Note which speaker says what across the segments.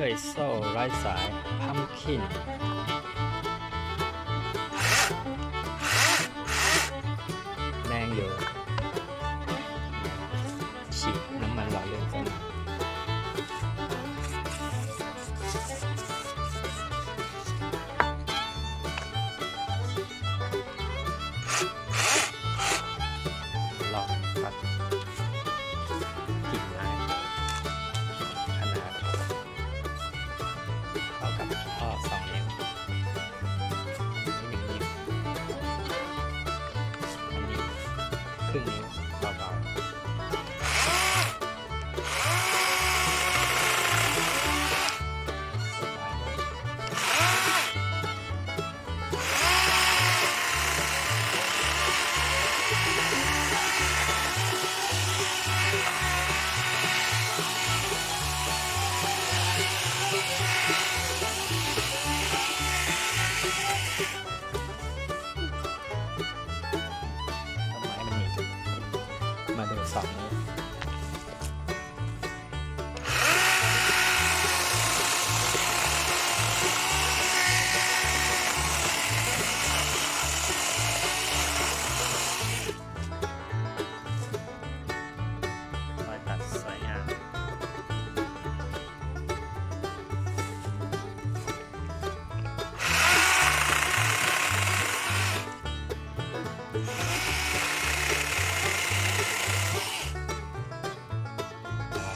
Speaker 1: ลื่อยโซ่ไร้สายพัมคิน ครึ่งนิ้ มา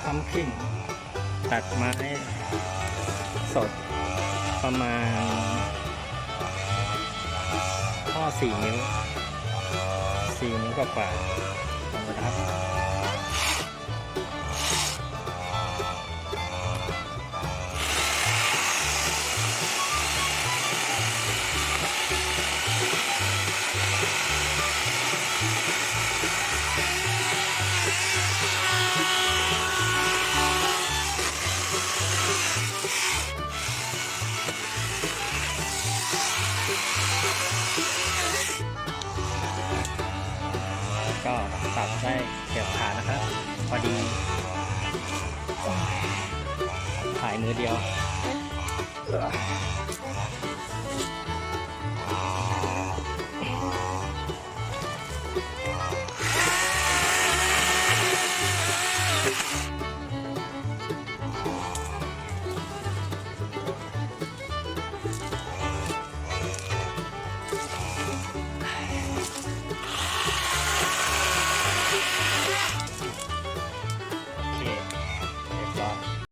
Speaker 1: ทำขึ้นตัดไม้สดประมาณข้อสี่นิ้วสี่นิ้วกว่าๆลองดูนะครับ ก็ตัดได้เฉียบขาดนะครับ พอดีถ่ายมือเดียว